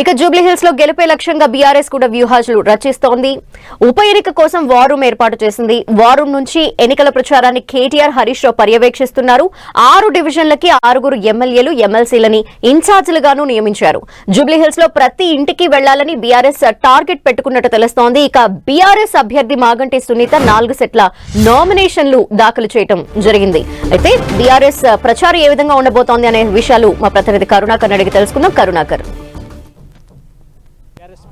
ఇక జూబ్లీహిల్స్లో గెలిపే లక్ష్యంగా బీఆర్ఎస్ కూడా వ్యూహాజులు రచిస్తోంది. ఉప ఎన్నిక కోసం వార్ రూమ్ ఏర్పాటు చేసింది. వార్ రూమ్ నుంచి ఎన్నికల ప్రచారాన్ని కేటీఆర్ హరీష్ రావు పర్యవేక్షిస్తున్నారు. ఆరు డివిజన్లకి ఆరుగురు ఎమ్మెల్యేలు ఎమ్మెల్సీలని ఇన్ఛార్జీలుగాను నియమించారు. జూబ్లీహిల్స్లో ప్రతి ఇంటికి వెళ్ళాలని బీఆర్ఎస్ టార్గెట్ పెట్టుకున్నట్టు తెలుస్తోంది. ఇక బీఆర్ఎస్ అభ్యర్థి మాగంటి సునీత నాలుగు సెట్ల నామినేషన్లు దాఖలు చేయడం జరిగింది. అయితే బీఆర్ఎస్ ప్రచారం ఏ విధంగా ఉండబోతోంది అనే విషయాలు మా ప్రతినిధి కరుణాకర్ అడిగి తెలుసుకుందాం. కరుణాకర్.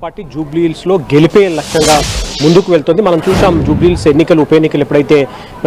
పార్టీ జూబ్లీహిల్స్లో గెలిపే లక్ష్యంగా ముందుకు వెళ్తుంది. మనం చూసాం జూబ్లీహిల్స్ ఎన్నికలు ఉప ఎన్నికలు ఎప్పుడైతే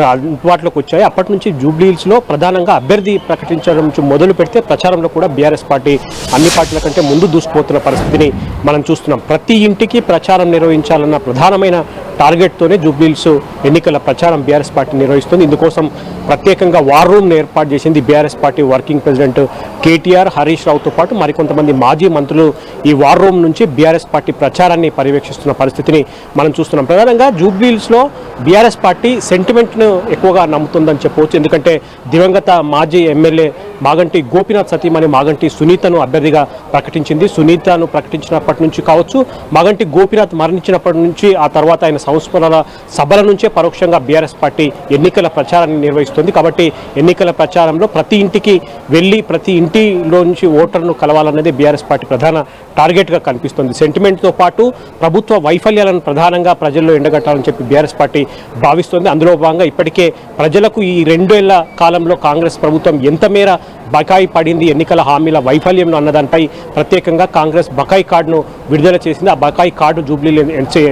అందుబాటులోకి వచ్చాయో అప్పటి నుంచి జూబ్లీహిల్స్లో ప్రధానంగా అభ్యర్థి ప్రకటించడం నుంచి మొదలు పెడితే ప్రచారంలో కూడా బీఆర్ఎస్ పార్టీ అన్ని పార్టీల కంటే ముందు దూసుకుపోతున్న పరిస్థితిని మనం చూస్తున్నాం. ప్రతి ఇంటికి ప్రచారం నిర్వహించాలన్న ప్రధానమైన టార్గెట్తోనే జూబ్లీహిల్స్ ఎన్నికల ప్రచారం బీఆర్ఎస్ పార్టీ నిర్వహిస్తుంది. ఇందుకోసం ప్రత్యేకంగా వార్ రూమ్ను ఏర్పాటు చేసింది BRS party working president KTR Harish రావుతో పాటు మరికొంతమంది మాజీ మంత్రులు ఈ వార్ రూమ్ నుంచి బీఆర్ఎస్ పార్టీ ప్రచారాన్ని పర్యవేక్షిస్తున్న పరిస్థితిని మనం చూస్తున్నాం. ప్రధానంగా జూబ్లీహిల్స్లో బీఆర్ఎస్ పార్టీ సెంటిమెంట్ను ఎక్కువగా నమ్ముతుందని చెప్పవచ్చు. ఎందుకంటే దివంగత మాజీ ఎమ్మెల్యే మాగంటి గోపీనాథ్ సతీమణి మాగంటి సునీతను అభ్యర్థిగా ప్రకటించింది. సునీతను ప్రకటించినప్పటి నుంచి కావచ్చు మాగంటి గోపీనాథ్ మరణించినప్పటి నుంచి ఆ తర్వాత ఆయన సంస్మరణల సభల నుంచే పరోక్షంగా బీఆర్ఎస్ పార్టీ ఎన్నికల ప్రచారాన్ని నిర్వహిస్తుంది. కాబట్టి ఎన్నికల ప్రచారంలో ప్రతి ఇంటికి వెళ్ళి ప్రతి ఇంటిలో నుంచి ఓటర్ను కలవాలన్నది బీఆర్ఎస్ పార్టీ ప్రధాన టార్గెట్గా కనిపిస్తుంది. సెంటిమెంట్తో పాటు ప్రభుత్వ వైఫల్యాలను ప్రధానంగా ప్రజల్లో ఎండగట్టాలని చెప్పి బీఆర్ఎస్ పార్టీ భావిస్తోంది. అందులో భాగంగా ఇప్పటికే ప్రజలకు ఈ రెండేళ్ళ కాలంలో కాంగ్రెస్ ప్రభుత్వం ఎంత మేర బకాయి పడింది. ఎన్నికల హామీల వైఫల్యం అన్నదానిపై ప్రత్యేకంగా కాంగ్రెస్ బకాయి కార్డును విడుదల చేసింది. ఆ బకాయి కార్డు జూబ్లీ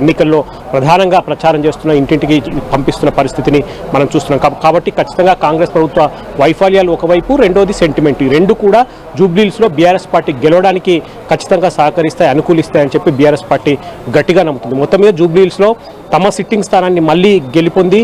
ఎన్నికల్లో ప్రధానంగా ప్రచారం చేస్తున్న ఇంటింటికి పంపిస్తున్న పరిస్థితిని మనం చూస్తున్నాం. కాబట్టి ఖచ్చితంగా కాంగ్రెస్ ప్రభుత్వ వైఫల్యాలు ఒకవైపు రెండోది సెంటిమెంట్. ఈ రెండు కూడా జూబ్లీస్లో బీఆర్ఎస్ పార్టీ గెలవడానికి ఖచ్చితంగా సహకరిస్తాయి అనుకూలిస్తాయని చెప్పి బీఆర్ఎస్ పార్టీ గట్టిగా నమ్ముతుంది. మొత్తం మీద జూబ్లీస్లో తమ సిట్టింగ్ స్థానాన్ని మళ్ళీ గెలుపొంది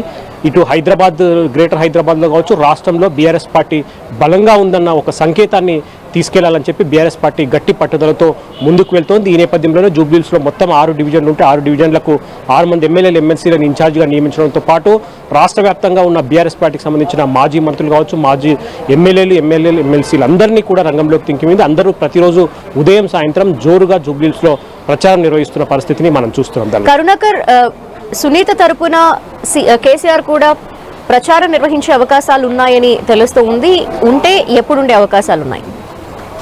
ఇటు హైదరాబాద్ గ్రేటర్ హైదరాబాద్లో కావచ్చు రాష్ట్రంలో బీఆర్ఎస్ పార్టీ బలంగా ఉందన్న ఒక సంకేతాన్ని తీసుకెళ్ళాలని చెప్పి బీఆర్ఎస్ పార్టీ గట్టి పట్టుదలతో ముందుకు వెళ్తోంది. ఈ నేపథ్యంలోనే జూబ్లీస్లో మొత్తం ఆరు డివిజన్లు ఉంటే ఆరు డివిజన్లకు ఆరు మంది ఎమ్మెల్యేలు ఎమ్మెల్సీలను ఇన్ఛార్జిగా నియమించడంతో పాటు రాష్ట్ర వ్యాప్తంగా ఉన్న బీఆర్ఎస్ పార్టీకి సంబంధించిన మాజీ మంత్రులు కావచ్చు మాజీ ఎమ్మెల్యేలు ఎమ్మెల్యేలు ఎమ్మెల్సీలు అందరినీ కూడా రంగంలోకి తింకిమింది. అందరూ ప్రతిరోజు ఉదయం సాయంత్రం జోరుగా జూబ్లీస్లో ప్రచారం నిర్వహిస్తున్న పరిస్థితిని మనం చూస్తున్నాం. కరుణాకర్ సునీత తరపున సి- కేసీఆర్ కూడా ప్రచారం నిర్వహించే అవకాశాలు ఉన్నాయని తెలుస్తూ ఉంది. ఉంటే ఎప్పుడుండే అవకాశాలు ఉన్నాయి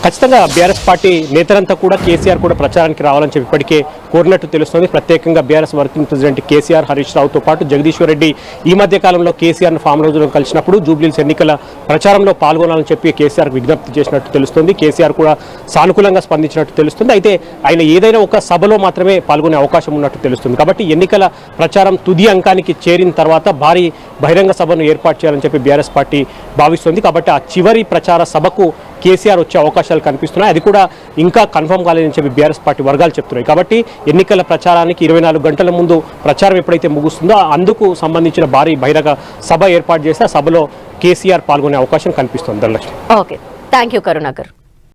ఖచ్చితంగా బీఆర్ఎస్ పార్టీ నేతలంతా కూడా కేసీఆర్ కూడా ప్రచారానికి రావాలని చెప్పి ఇప్పటికే కోరినట్టు తెలుస్తోంది. ప్రత్యేకంగా BRS working president KCR Harish రావుతో పాటు జగదీశ్వర్ రెడ్డి ఈ మధ్య కాలంలో కేసీఆర్ను ఫామ్ రోజులో కలిసినప్పుడు జూబ్లీస్ ఎన్నికల ప్రచారంలో పాల్గొనాలని చెప్పి కేసీఆర్ విజ్ఞప్తి చేసినట్టు తెలుస్తుంది. కేసీఆర్ కూడా సానుకూలంగా స్పందించినట్టు తెలుస్తుంది. అయితే ఆయన ఏదైనా ఒక సభలో మాత్రమే పాల్గొనే అవకాశం ఉన్నట్టు తెలుస్తుంది. కాబట్టి ఎన్నికల ప్రచారం తుది అంకానికి చేరిన తర్వాత భారీ బహిరంగ సభను ఏర్పాటు చేయాలని చెప్పి బీఆర్ఎస్ పార్టీ భావిస్తుంది. కాబట్టి ఆ చివరి ప్రచార సభకు కేసీఆర్ వచ్చే అవకాశాలు కనిపిస్తున్నాయి. అది కూడా ఇంకా కన్ఫర్మ్ కాలేదని చెప్పి బీఆర్ఎస్ పార్టీ వర్గాలు చెప్తున్నాయి. కాబట్టి ఎన్నికల ప్రచారానికి ఇరవై నాలుగు గంటల ముందు ప్రచారం ఎప్పుడైతే ముగుస్తుందో అందుకు సంబంధించిన భారీ బహిరంగ సభ ఏర్పాటు చేసి ఆ సభలో కేసీఆర్ పాల్గొనే అవకాశం కనిపిస్తుంది. Dhanalakshmi. Okay. Thank you Karunakar.